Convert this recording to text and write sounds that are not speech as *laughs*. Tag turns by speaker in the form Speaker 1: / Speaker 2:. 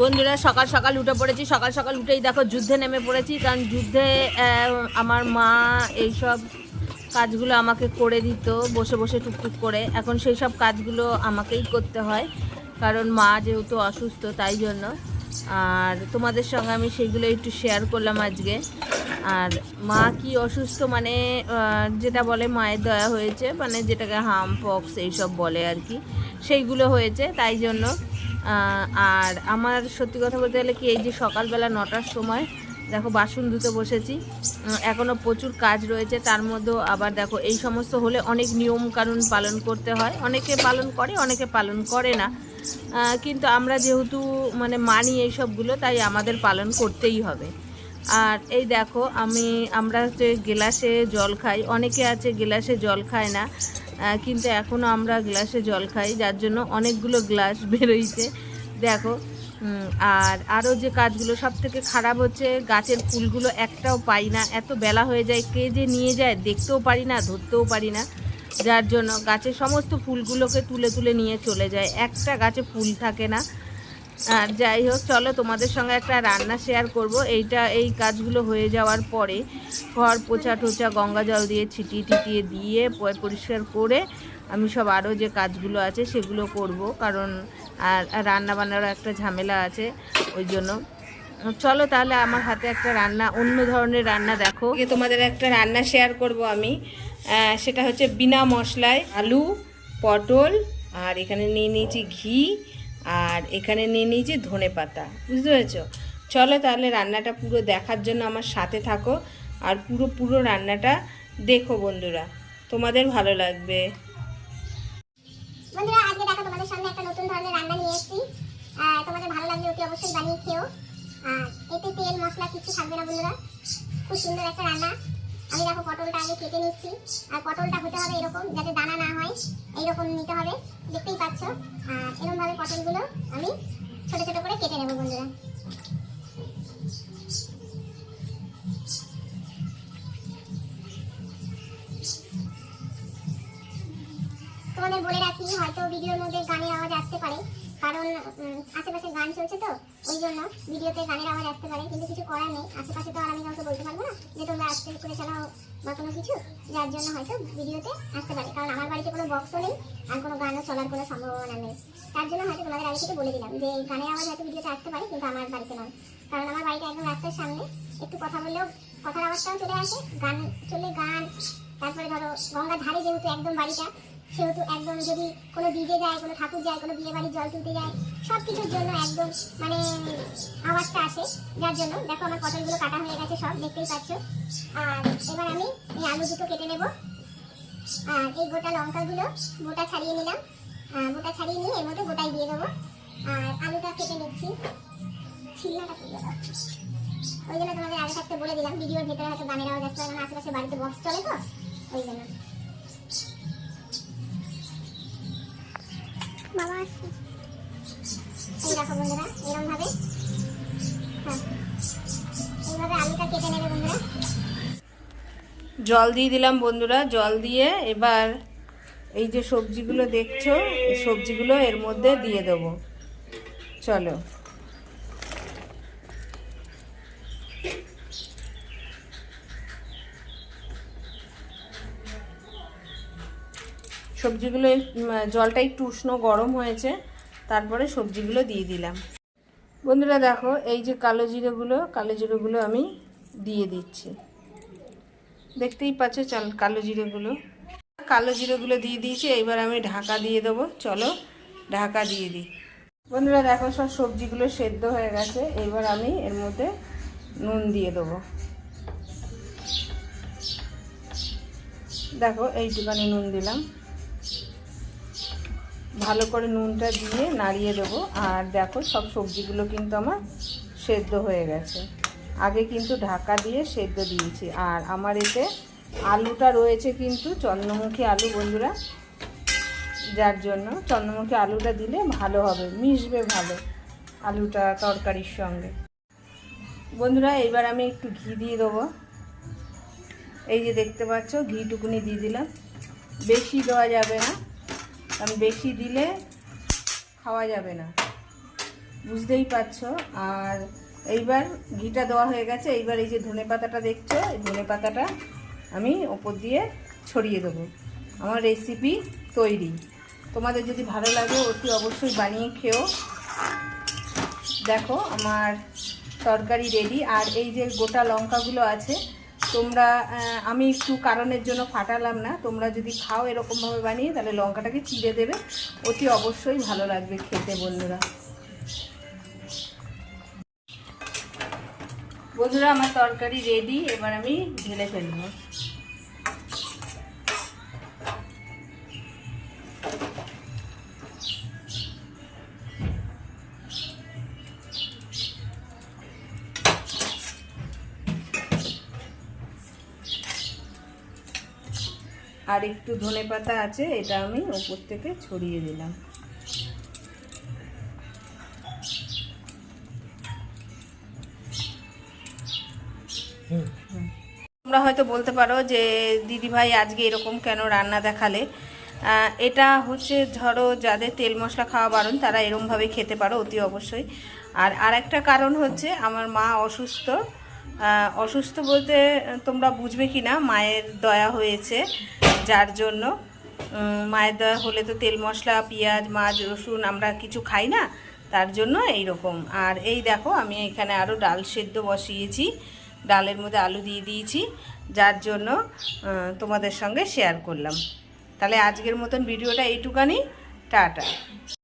Speaker 1: বন্ধুরা, সকাল সকাল উঠে পড়েছি। সকাল সকাল উঠেই দেখো যুদ্ধে নেমে পড়েছি, কারণ যুদ্ধে আমার মা এইসব কাজগুলো আমাকে করে দিত, বসে বসে টুকটুক করে। এখন সেই সব কাজগুলো আমাকেই করতে হয়, কারণ মা যেহেতু অসুস্থ, তাই জন্য। আর তোমাদের সঙ্গে আমি সেইগুলো একটু শেয়ার করলাম আজকে। আর মা কি অসুস্থ মানে যেটা বলে মায়ের দয়া হয়েছে মানে যেটাকে হাম, পক্স এইসব বলে আর কি, সেইগুলো হয়েছে, তাই জন্য। আর আমার সত্যি কথা বলতে গেলে কি এই যে সকালবেলা নটার সময় দেখো বাসন ধুতে বসেছি উম, এখনও প্রচুর কাজ রয়েছে তার মধ্যেও আবার দেখো এই সমস্ত হলে অনেক নিয়ম কানুন পালন করতে হয় অনেকে পালন করে অনেকে পালন করে না কিন্তু আমরা যেহেতু মানে মানি এই সবগুলো তাই আমাদের পালন করতেই হবে। আর এই দেখো আমি আমরা যে গ্লাসে জল খাই অনেকে আছে গ্লাসে জল খায় না কিন্তু এখনও আমরা গ্লাসে জল খাই, যার জন্য অনেকগুলো গ্লাস *laughs* বেরোইছে। দেখো আর আরও যে কাজগুলো সব থেকে খারাপ হচ্ছে, গাছের ফুলগুলো একটাও পাই না। এত বেলা হয়ে যায়, কে যে নিয়ে যায় দেখতেও পারি না, ধরতেও পারি না। যার জন্য গাছের সমস্ত ফুলগুলোকে তুলে তুলে নিয়ে চলে যায়। একটা গাছে ফুল থাকে না। আর যাই হোক, চলো তোমাদের সঙ্গে একটা রান্না শেয়ার করব। এইটা, এই কাজগুলো হয়ে যাওয়ার পরে ঘর পোছা টোচা গঙ্গা জল দিয়ে ছিটিয়ে টিটিয়ে দিয়ে পরিষ্কার করে আমি সব আরও যে কাজগুলো আছে সেগুলো করব। কারণ আর রান্না বান্নারও একটা ঝামেলা আছে, ওই জন্য। চলো তাহলে আমার হাতে একটা রান্না, অন্য ধরনের রান্না দেখো। তোমাদের একটা রান্না শেয়ার করব আমি। সেটা হচ্ছে বিনা মশলায় আলু, পটল, আর এখানে নিয়ে নিয়েছি ঘি আর এখানে নিয়ে নিয়েছি ধনে পাতা, বুঝতে পেরেছ? চলো তাহলে রান্নাটা পুরো দেখার জন্য আমার সাথে থাকো আর পুরো পুরো রান্নাটা দেখো বন্ধুরা, তোমাদের ভালো লাগবে।
Speaker 2: বন্ধুরা, আজকে দেখো তোমাদের সামনে নতুন ধরনের রান্না নিয়ে এসেছি। তোমাদের ভালো লাগলে অতি অবশ্যই বানিয়ে খেও। আর এতে তেল মশলা কিছু থাকবে না বন্ধুরা। খুব সুন্দর একটা রান্না। আমি দেখো পটলটা আগে কেটে নিচ্ছি। আর পটলটা হতে হবে এরকম যাতে দানা না হয়। এইরকম নিতে হবে। দেখতেই পাচ্ছ? আর এরকম ভাবে পটলগুলো আমি ছোট ছোট করে কেটে নেব বন্ধুরা। তোমাদের বলে রাখি, হয়তো ভিডিওর মধ্যে গানের আওয়াজ আসতে পারে। কারণ আশেপাশে গান চলছে তো, ওই জন্য ভিডিওতে গানের আওয়াজ আসতে পারে, কিন্তু কিছু করার নেই। আশেপাশে তো আর আমি কাউকে বলতে পারব না যে তোমরা আস্তে করে চালাও বা কোনো কিছু, যার জন্য হয়তো ভিডিওতে আসতে পারে। কারণ আমার বাড়িতে কোনো বক্সও নেই আর কোনো গানও চলার কোনো সম্ভাবনা নেই। তার জন্য হয়তো তোমাদের আগে থেকে বলে দিলাম যে গানের আওয়াজ হয়তো ভিডিওতে আসতে পারে, কিন্তু আমার বাড়িতে নয়। কারণ আমার বাড়িটা একদম রাস্তার সামনে। একটু কথা বললেও, কথার আওয়াজটাও চলে আসে, গান চলে গান, তারপরে ধরো গঙ্গার ধারে যেহেতু একদম বাড়িটা সেহেতু একদম যদি কোনো ডিজে যায়, কোনো ঠাকুর যায়, কোনো বিয়ে বাড়ির জল তুলতে যায় সব কিছুর জন্য একদম মানে আওয়াজটা আসে, যার জন্য দেখো আমার পটলগুলো কাটা হয়ে গেছে সব, দেখতেই পাচ্ছ। আর এবার আমি এই আলু দুটো কেটে নেব। আর এই গোটা লঙ্কাগুলো, গোটা ছাড়িয়ে নিলাম। গোটা ছাড়িয়ে নিয়ে এর মধ্যে গোটাই দিয়ে দেবো। আর আলুটা কেটে নিচ্ছি। ছিলনাটা তুলে দাও ওই জন্য তোমাদের আগে থাকতে বলে দিলাম, ভিডিওর ভেতরে হয়তো গানের আওয়াজ আসতে পারে আশেপাশে বাড়িতে বক্স চলে তো, ওই জন্য। বাবা আসছে এই দেখো বন্ধুরা এরকম ভাবে হ্যাঁ এইভাবে আলুটা কেটে নেবে বন্ধুরা।
Speaker 1: জল দিয়ে দিলাম বন্ধুরা, জল দিয়ে এবার এই যে সবজিগুলো দেখছ সবজিগুলো এর মধ্যে দিয়ে দেবো। চলো। সবজিগুলো জলটা একটু উষ্ণ গরম হয়েছে, তারপরে সবজিগুলো দিয়ে দিলাম। বন্ধুরা দেখো, এই যে কালো জিরেগুলো কালো জিরেগুলো আমি দিয়ে দিচ্ছি। দেখতেই পাচ্ছ, চাল, কালো জিরেগুলো। কালো জিরেগুলো দিয়ে দিয়েছি, এইবার আমি ঢাকা দিয়ে দেবো। চলো, ঢাকা দিয়ে দিই। বন্ধুরা দেখো, সব সবজিগুলো সেদ্ধ হয়ে গেছে। এবার আমি এর মধ্যে নুন দিয়ে দেবো। দেখো এইটুখানি নুন দিলাম। ভালো করে নুনটা দিয়ে নাড়িয়ে দেবো। আর দেখো, সব সবজিগুলো কিন্তু আমার সেদ্ধ হয়ে গেছে। আগে কিন্তু ঢাকা দিয়ে সেদ্ধ দিয়েছি। আর আমার এতে আলুটা রয়েছে কিন্তু চন্দ্রমুখী আলু, বন্ধুরা। যার জন্য চন্দ্রমুখী আলুটা দিলে ভালো হবে, মিশবে ভালো আলুটা তরকারির সঙ্গে। বন্ধুরা, এবার আমি একটু ঘি দিয়ে দেবো। এই যে দেখতে পাচ্ছ, ঘিটুকুনি দিয়ে দিলাম। বেশি দেওয়া যাবে না। কারণ বেশি দিলে খাওয়া যাবে না। বুঝতেই পারছ? আর এইবার ঘিটা দেওয়া হয়ে গেছে। এইবার এই যে ধনে পাতাটা দেখছ, এই ধনে পাতাটা আমি ওপর দিয়ে ছড়িয়ে দেবো। আমার রেসিপি তৈরি। তোমাদের যদি ভালো লাগে, অতি অবশ্যই বানিয়ে খেও। দেখো, আমার তরকারি রেডি আর এই যে গোটা লঙ্কাগুলো আছে তোমরা আমি একটু কারণের জন্য ফাটালাম না। তোমরা যদি খাও এরকমভাবে বানিয়ে, তাহলে লঙ্কাটাকে চিড়ে দেবে। অতি অবশ্যই ভালো লাগবে খেতে, বন্ধুরা। বন্ধুরা, আমার তরকারি রেডি এবার আমি ঢেলে ফেলব। আর একটু ধনে পাতা আছে, এটা আমি ওপর থেকে ছড়িয়ে দিলাম। তোমরা হয়তো বলতে পারো যে দিদি ভাই আজকে এরকম কেন রান্না দেখালে? এটা হচ্ছে ধরো যাদের তেল মশলা খাওয়া বারণ, তারা এরমভাবে খেতে পারো, অতি অবশ্যই। আর আরেকটা কারণ হচ্ছে, আমার মা অসুস্থ। অসুস্থ বলতে তোমরা বুঝবে কি না মায়ের দয়া হয়েছে। যার জন্য মায়ের দেওয়া হলে তো তেল মশলা, পেঁয়াজ, মাছ, রসুন আমরা কিছু খাই না, তার জন্য এই রকম আর এই দেখো, আমি এখানে আরও ডাল সেদ্ধ বসিয়েছি, ডালের মধ্যে আলু দিয়ে দিয়েছি, যার জন্য তোমাদের সঙ্গে শেয়ার করলাম। তাহলে আজকের মতন ভিডিওটা এইটুকানি, টাটা।